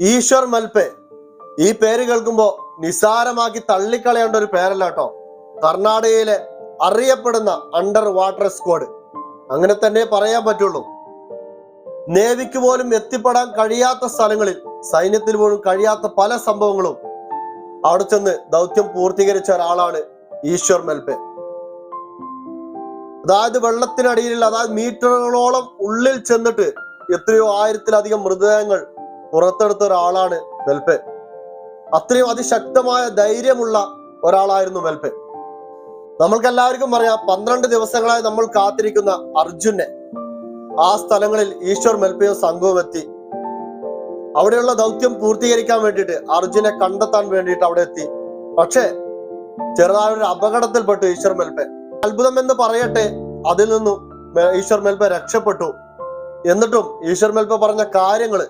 ഈശ്വർ മൽപെ. ഈ പേര് കേൾക്കുമ്പോ നിസാരമാക്കി തള്ളിക്കളയേണ്ട ഒരു പേരല്ല കേട്ടോ. കർണാടകയിലെ അറിയപ്പെടുന്ന അണ്ടർ വാട്ടർ സ്ക്വാഡ് അങ്ങനെ തന്നെ പറയാൻ പറ്റുള്ളൂ. നേവിക്ക് പോലും എത്തിപ്പെടാൻ കഴിയാത്ത സ്ഥലങ്ങളിൽ സൈന്യത്തിൽ പോലും കഴിയാത്ത പല സംഭവങ്ങളും അവിടെ ചെന്ന് ദൗത്യം പൂർത്തീകരിച്ച ഒരാളാണ് ഈശ്വർ മെൽപെ. അതായത് വെള്ളത്തിനടിയിലുള്ള അതായത് മീറ്ററുകളോളം ഉള്ളിൽ ചെന്നിട്ട് എത്രയോ ആയിരത്തിലധികം മൃതദേഹങ്ങൾ പുറത്തെടുത്ത ഒരാളാണ് മെൽപെ അത്രയും അതിശക്തമായ ധൈര്യമുള്ള ഒരാളായിരുന്നു മെൽപെ നമ്മൾക്ക് എല്ലാവർക്കും പറയാം പന്ത്രണ്ട് ദിവസങ്ങളായി നമ്മൾ കാത്തിരിക്കുന്ന അർജുനെ. ആ സ്ഥലങ്ങളിൽ ഈശ്വർ മെൽപ്പയോ സംഘവും എത്തി. അവിടെയുള്ള ദൗത്യം പൂർത്തീകരിക്കാൻ വേണ്ടിയിട്ട് അർജുനെ കണ്ടെത്താൻ വേണ്ടിയിട്ട് അവിടെ എത്തി. പക്ഷേ ചെറുതായ ഒരു അപകടത്തിൽപ്പെട്ടു ഈശ്വർ മെൽപെ അത്ഭുതം എന്ന് പറയട്ടെ അതിൽ നിന്നും ഈശ്വർ മെൽപെ രക്ഷപ്പെട്ടു. എന്നിട്ടും ഈശ്വർ മെൽപെ പറഞ്ഞ കാര്യങ്ങൾ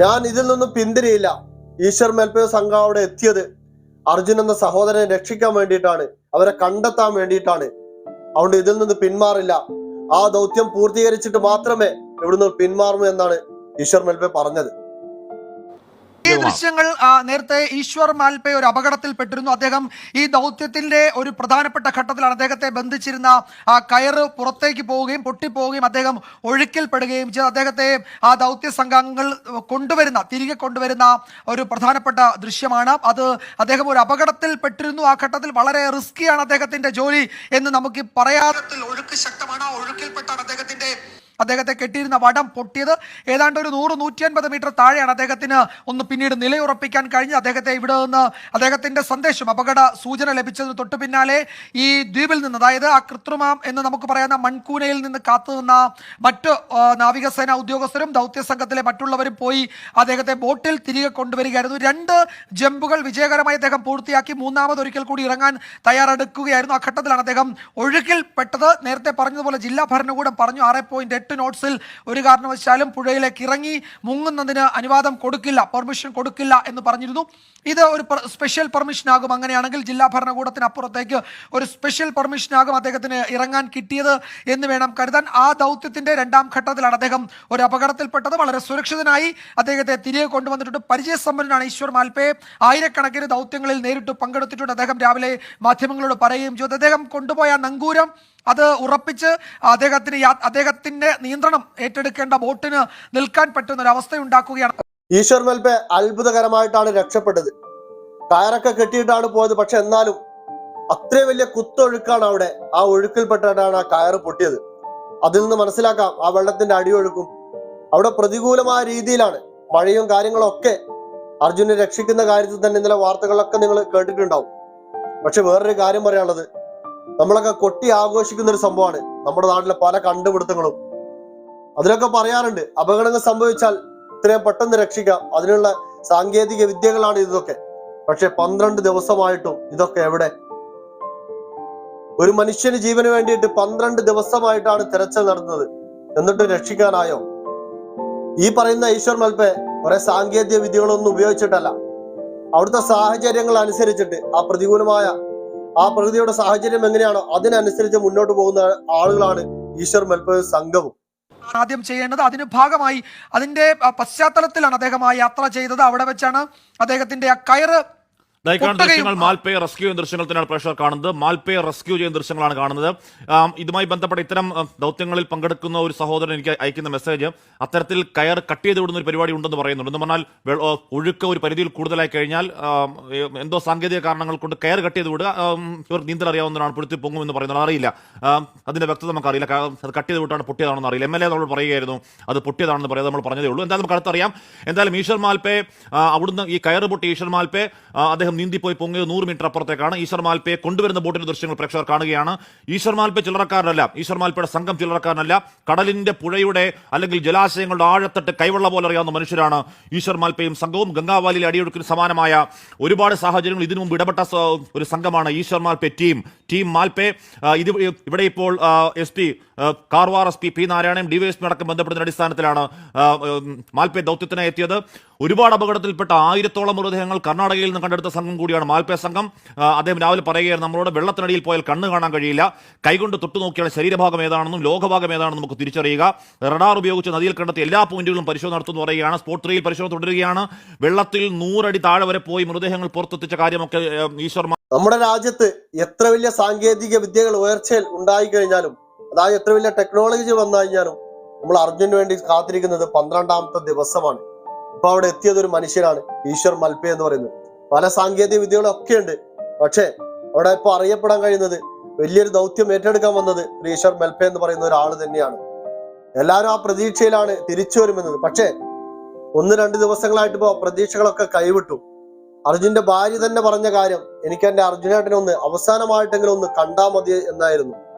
ഞാൻ ഇതിൽ നിന്നും പിന്തിരിയില്ല. ഈശ്വർ മേൽപ്പയ സംഘം അവിടെ എത്തിയത്. അർജുൻ എന്ന സഹോദരനെ രക്ഷിക്കാൻ വേണ്ടിയിട്ടാണ്. അവരെ കണ്ടെത്താൻ വേണ്ടിയിട്ടാണ്. അതുകൊണ്ട് ഇതിൽ നിന്ന് പിന്മാറില്ല. ആ ദൗത്യം പൂർത്തീകരിച്ചിട്ട് മാത്രമേ ഇവിടുന്ന് പിന്മാറുമൂ എന്നാണ് ഈശ്വർ മെൽപെ പറഞ്ഞത്. ഈ ദൃശ്യങ്ങൾ നേരത്തെ ഈശ്വർ മാൽപേ ഒരു അപകടത്തിൽപ്പെട്ടിരുന്നു. അദ്ദേഹം ഈ ദൗത്യത്തിന്റെ ഒരു പ്രധാനപ്പെട്ട ഘട്ടത്തിലാണ് അദ്ദേഹത്തെ ബന്ധിച്ചിരുന്ന ആ കയറ് പുറത്തേക്ക് പോവുകയും പൊട്ടിപ്പോവുകയും അദ്ദേഹം ഒഴുക്കിൽപ്പെടുകയും ചെയ്ത്. അദ്ദേഹത്തെ ആ ദൗത്യ സംഘാംഗങ്ങൾ കൊണ്ടുവരുന്ന തിരികെ കൊണ്ടുവരുന്ന ഒരു പ്രധാനപ്പെട്ട ദൃശ്യമാണ്. അത് അദ്ദേഹം ഒരു അപകടത്തിൽപ്പെട്ടിരുന്നു. ആ ഘട്ടത്തിൽ വളരെ റിസ്കിയാണ് അദ്ദേഹത്തിന്റെ ജോലി എന്ന് നമുക്ക് പറയാതെ ഒഴുക്ക് ശക്തമാണ്. ആ ഒഴുക്കിൽപ്പെട്ടാണ് അദ്ദേഹത്തിന്റെ അദ്ദേഹത്തെ കെട്ടിയിരുന്ന വടം പൊട്ടിയത് ഏതാണ്ട് ഒരു നൂറ് നൂറ്റി അൻപത് മീറ്റർ താഴെയാണ് അദ്ദേഹത്തിന് ഒന്ന് പിന്നീട് നിലയുറപ്പിക്കാൻ കഴിഞ്ഞ് അദ്ദേഹത്തെ ഇവിടെ നിന്ന് അദ്ദേഹത്തിന്റെ സന്ദേശം അപകട സൂചന ലഭിച്ചതിന് തൊട്ടു പിന്നാലെ ഈ ദ്വീപിൽ നിന്ന് അതായത് ആ കൃത്രിമം എന്ന് നമുക്ക് പറയുന്ന മൺകൂനയിൽ നിന്ന് കാത്തുനിന്ന മറ്റ് നാവികസേന ഉദ്യോഗസ്ഥരും ദൗത്യ സംഘത്തിലെ മറ്റുള്ളവരും പോയി അദ്ദേഹത്തെ ബോട്ടിൽ തിരികെ കൊണ്ടുവരികയായിരുന്നു. രണ്ട് ജമ്പുകൾ വിജയകരമായി അദ്ദേഹം പൂർത്തിയാക്കി. മൂന്നാമത് ഒരിക്കൽ കൂടി ഇറങ്ങാൻ തയ്യാറെടുക്കുകയായിരുന്നു. ആ ഘട്ടത്തിലാണ് അദ്ദേഹം ഒഴുക്കിൽപ്പെട്ടത്. നേരത്തെ പറഞ്ഞതുപോലെ ജില്ലാ ഭരണകൂടം പറഞ്ഞു ആറ് പോയിന്റ് എട്ട് നോട്ട്സിൽ ഒരു കാരണവശാലും പുഴയിലേക്ക് ഇറങ്ങി മുങ്ങുന്നതിന് അനുവാദം കൊടുക്കില്ല പെർമിഷൻ കൊടുക്കില്ല എന്ന് പറഞ്ഞിരുന്നു. ഇത് ഒരു സ്പെഷ്യൽ പെർമിഷൻ ആകും അങ്ങനെയാണെങ്കിൽ ജില്ലാ ഭരണകൂടത്തിന് അപ്പുറത്തേക്ക് ഒരു സ്പെഷ്യൽ പെർമിഷൻ ആകും അദ്ദേഹത്തിന് ഇറങ്ങാൻ കിട്ടിയത് എന്ന് വേണം കരുതാൻ. ആ ദൗത്യത്തിന്റെ രണ്ടാം ഘട്ടത്തിലാണ് അദ്ദേഹം ഒരു അപകടത്തിൽപ്പെട്ടത്. വളരെ സുരക്ഷിതനായി അദ്ദേഹത്തെ തിരികെ കൊണ്ടുവന്നിട്ടുണ്ട്. പരിചയസമ്പന്നനാണ് ഈശ്വർ മാൽപേ. ആയിരക്കണക്കിന് ദൗത്യങ്ങളിൽ നേരിട്ട് പങ്കെടുത്തിട്ടുണ്ട്. അദ്ദേഹം രാവിലെ മാധ്യമങ്ങളോട് പറയുകയും ചെയ്തു. അദ്ദേഹം കൊണ്ടുപോയ നങ്കൂരം അത് ഉറപ്പിച്ച് അദ്ദേഹത്തിന് അദ്ദേഹത്തിന്റെ നിയന്ത്രണം ഏറ്റെടുക്കേണ്ട ബോട്ടിന് നിൽക്കാൻ പറ്റുന്ന ഒരു അവസ്ഥയുണ്ടാക്കുകയാണ് ഈശ്വർ മെൽപെ അത്ഭുതകരമായിട്ടാണ് രക്ഷപ്പെട്ടത്. കയറൊക്കെ കെട്ടിയിട്ടാണ് പോയത് പക്ഷെ എന്നാലും അത്രയും വലിയ കുത്തൊഴുക്കാണ് അവിടെ. ആ ഒഴുക്കിൽപ്പെട്ടിട്ടാണ് ആ കയറ് പൊട്ടിയത്. അതിൽ നിന്ന് മനസ്സിലാക്കാം ആ വെള്ളത്തിന്റെ അടിയൊഴുക്കും. അവിടെ പ്രതികൂലമായ രീതിയിലാണ് മഴയും കാര്യങ്ങളും ഒക്കെ അർജുനെ രക്ഷിക്കുന്ന കാര്യത്തിൽ തന്നെ ഇന്നലെ വാർത്തകളൊക്കെ നിങ്ങൾ കേട്ടിട്ടുണ്ടാവും. പക്ഷെ വേറൊരു കാര്യം പറയാനുള്ളത് നമ്മളൊക്കെ കൊട്ടി ആഘോഷിക്കുന്ന ഒരു സംഭവമാണ്. നമ്മുടെ നാട്ടിലെ പല കണ്ടുപിടുത്തങ്ങളും. അതിലൊക്കെ പറയാറുണ്ട് അപകടങ്ങൾ സംഭവിച്ചാൽ ഇത്രയും പെട്ടെന്ന് രക്ഷിക്കാം. അതിനുള്ള സാങ്കേതിക വിദ്യകളാണ് ഇതൊക്കെ. പക്ഷെ പന്ത്രണ്ട് ദിവസമായിട്ടും ഇതൊക്കെ എവിടെ? ഒരു മനുഷ്യന് ജീവന് വേണ്ടിയിട്ട് പന്ത്രണ്ട് ദിവസമായിട്ടാണ് തിരച്ചിൽ നടന്നത്. എന്നിട്ട് രക്ഷിക്കാനായോ? ഈ പറയുന്ന ഈശ്വർ മൽപ്പെ കുറെ സാങ്കേതിക വിദ്യകളൊന്നും ഉപയോഗിച്ചിട്ടല്ല. അവിടുത്തെ സാഹചര്യങ്ങൾ അനുസരിച്ചിട്ട് ആ പ്രതികൂലമായ ആ പ്രകൃതിയുടെ സാഹചര്യം എങ്ങനെയാണോ അതിനനുസരിച്ച് മുന്നോട്ട് പോകുന്ന ആളുകളാണ് ഈശ്വർ മൽപെ സംഘവും. ആദ്യം ചെയ്യേണ്ടത് അതിന് ഭാഗമായി അതിന്റെ പശ്ചാത്തലത്തിലാണ് അദ്ദേഹം ആ യാത്ര ചെയ്തത്. അവിടെ വെച്ചാണ് അദ്ദേഹത്തിന്റെ ആ കയറ് പൊട്ടുകയും- ദൃശ്യങ്ങൾ മാൽപേ റെസ്ക്യൂ ചെയ്യുന്ന ദൃശ്യങ്ങൾ തന്നെയാണ് പ്രേക്ഷകർ കാണുന്നത്. മാൽപേ റെസ്ക്യൂ ചെയ്യുന്ന ദൃശ്യങ്ങളാണ് കാണുന്നത്. ഇതുമായി ബന്ധപ്പെട്ട ഇത്തരം ദൗത്യങ്ങളിൽ പങ്കെടുക്കുന്ന ഒരു സഹോദരൻ എനിക്ക് അയക്കുന്ന മെസ്സേജ് അത്തരത്തിൽ കയർ കട്ട് ചെയ്ത് വിടുന്ന ഒരു പരിപാടി ഉണ്ടെന്ന് പറയുന്നുണ്ട്. എന്ന് പറഞ്ഞാൽ ഒഴുക്ക് ഒരു പരിധിയിൽ കൂടുതലായി കഴിഞ്ഞാൽ എന്തോ സാങ്കേതിക കാരണങ്ങൾ കൊണ്ട് കയർ കട്ട് ചെയ്ത് വിടുക ഇവർ നീന്തൽ അറിയാവുന്നതാണ് പൊടുത്തി പൊങ്ങും എന്ന് പറയുന്നത്. അറിയില്ല അതിന്റെ വ്യക്തത നമുക്കറിയില്ല. അത് കട്ട് ചെയ്ത് വിട്ടാണ് പൊട്ടിയതാണെന്ന് അറിയില്ല. എം എൽ എ നമ്മൾ പറയുകയായിരുന്നു അത് പൊട്ടിയതാണെന്ന് പറയാതെ നമ്മൾ പറഞ്ഞതേ ഉള്ളൂ. എന്തായാലും നമുക്ക് അടുത്തറിയാം. എന്തായാലും ഈശ്വർ മാൽപേ അവിടുന്ന് ഈ കയർ പൊട്ടി ഈശ്വർ മാൽപേ ആ, അദ്ദേഹം നീന്തിപ്പോയി പൊങ്ങിയത് നൂറ് മീറ്റർ അപ്പുറത്തേക്കാണ് ഈശ്വർ മാൽപ്പയെ കൊണ്ടുവരുന്ന ബോട്ടിന്റെ ദൃശ്യങ്ങൾ പ്രേക്ഷകർ കാണുകയാണ്. ഈശ്വർ മാൽപെ ചില്ലറക്കാരനല്ല ഈശ്വർ മാൽപ്പയുടെ സംഘം ചില്ലറക്കാരനല്ല. കടലിന്റെ പുഴയുടെ അല്ലെങ്കിൽ ജലാശയങ്ങളുടെ ആഴത്തട്ട് കൈവെള്ള പോലെ അറിയാവുന്ന മനുഷ്യരാണ് ഈശ്വർ മാൽപ്പയും സംഘവും. ഗംഗാവാലിയിലെ അടിയൊഴുക്കിന് സമാനമായ ഒരുപാട് സാഹചര്യങ്ങൾ ഇതിനു മുമ്പ് ഇടപെട്ട ഒരു സംഘമാണ് ഈശ്വർ മാൽപ്പെ ടീം. ടീം മാൽപ്പെ ഇത് ഇവിടെ ഇപ്പോൾ S P Karwar S P P Narayanan DYSP അടക്കം ബന്ധപ്പെടുന്ന അടിസ്ഥാനത്തിലാണ് മാൽപ്പെ ദൗത്യത്തിനായി എത്തിയത്. ഒരുപാട് അപകടത്തിൽപ്പെട്ട ആയിരത്തോളം മൃതദേഹങ്ങൾ കർണാടകയിൽ നിന്ന് കണ്ടെടുത്ത സംഘം കൂടിയാണ് മാൽപ്പേ സംഘം. അദ്ദേഹം രാവിലെ പറയുകയായിരുന്നു നമ്മളോട് വെള്ളത്തിനടിയിൽ പോയാൽ കണ്ണ് കാണാൻ കഴിയില്ല. കൈകൊണ്ട് തൊട്ടു നോക്കിയാൽ ശരീരഭാഗം ഏതാണെന്നും ലോകഭാഗം ഏതാണെന്നും നമുക്ക് തിരിച്ചറിയുക. റഡാർ ഉപയോഗിച്ച് നദിയിൽ കണ്ടെത്തിയ എല്ലാ പോയിന്റുകളും പരിശോധന നടത്തുന്നു പറയുകയാണ്. സ്പോട്ട് ത്രീയിൽ പരിശോധന തുടരുകയാണ്. വെള്ളത്തിൽ നൂറടി താഴെ വരെ പോയി മൃതദേഹങ്ങൾ പുറത്തെത്തിച്ച കാര്യമൊക്കെ ഈശ്വർ നമ്മുടെ രാജ്യത്ത് എത്ര വലിയ സാങ്കേതിക വിദ്യകൾ ഉയർച്ചയിൽ ഉണ്ടായി കഴിഞ്ഞാലും അതായത് എത്ര വലിയ ടെക്നോളജി വന്നു കഴിഞ്ഞാലും നമ്മൾ അർജുന് വേണ്ടി കാത്തിരിക്കുന്നത് പന്ത്രണ്ടാമത്തെ ദിവസമാണ്. ഇപ്പൊ അവിടെ എത്തിയത് ഒരു മനുഷ്യനാണ് ഈശ്വർ മൽപ്പെ എന്ന് പറയുന്നത്. പല സാങ്കേതിക വിദ്യകളൊക്കെ ഉണ്ട്. പക്ഷേ അവിടെ ഇപ്പൊ അറിയപ്പെടാൻ കഴിയുന്നത് വലിയൊരു ദൗത്യം ഏറ്റെടുക്കാൻ വന്നത് ഈശ്വർ മൽപ്പ എന്ന് പറയുന്ന ഒരാൾ തന്നെയാണ്. എല്ലാവരും ആ പ്രതീക്ഷയിലാണ് തിരിച്ചു വരുമെന്നത്. പക്ഷേ ഒന്ന് രണ്ട് ദിവസങ്ങളായിട്ട് ഇപ്പോ പ്രതീക്ഷകളൊക്കെ കൈവിട്ടു. അർജുന്റെ ഭാര്യ തന്നെ പറഞ്ഞ കാര്യം എനിക്ക് എന്റെ അർജുനേട്ടനെ ഒന്ന് അവസാനമായിട്ടെങ്കിലും ഒന്ന് കണ്ടാ മതി എന്നായിരുന്നു.